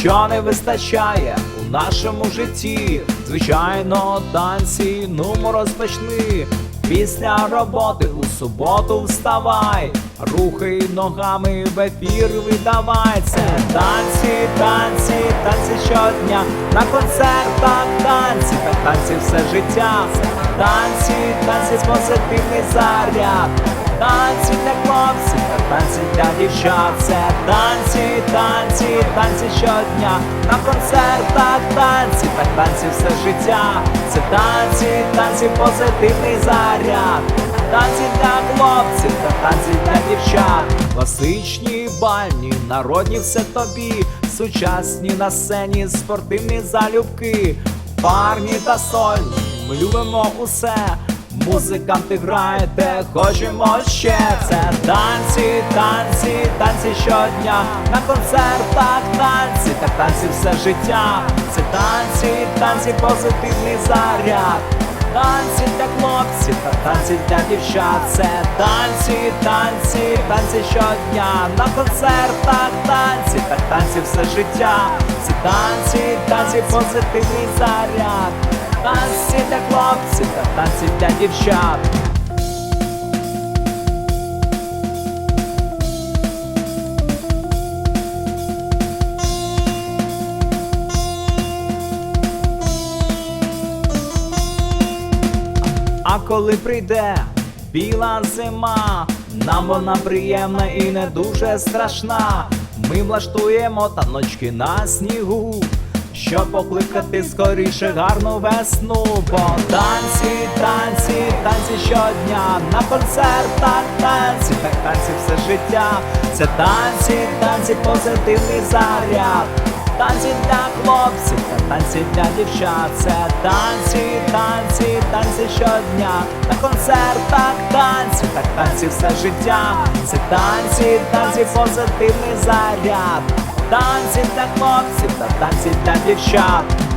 що не вистачає у нашому житті. Звичайно, танці, ну розпочни. Після роботи у суботу вставай, рухай ногами в ефір видавай. Це танці, танці, танці щодня, на концертах танці, та танці все життя, танці, танці, позитивний заряд, танці для хлопців, танці для дівчат, це танці, танці, танці щодня, на концертах танці, та танці все життя, це танці, танці, позитивний заряд. Танці для хлопців та танці для дівчат, класичні, бальні, народні все тобі, сучасні на сцені, спортивні залюбки, парні та сольні, ми любимо усе. Музиканти граєте, хочемо ще. Це танці, танці, танці щодня, на концертах танці, та танці все життя, це танці, танці, позитивний заряд. Танці для хлопців та танці для дівчат, це танці, танці, танці щодня, на концертах танці, та танці все життя, це танці, танці, позитивний заряд, танці для хлопців та танці для дівчат. А коли прийде біла зима, нам вона приємна і не дуже страшна. Ми влаштуємо таночки на снігу, щоб покликати скоріше гарну весну. Бо танці, танці, танці щодня, на концертах танці, так танці все життя. Це танці, танці, позитивний заряд. Танці для хлопців та танці для дівчат, це танці, танці, танці щодня, на концертах танці, так танці все життя, це танці, танці, позитивний заряд, танці для хлопців та танці для дівчат.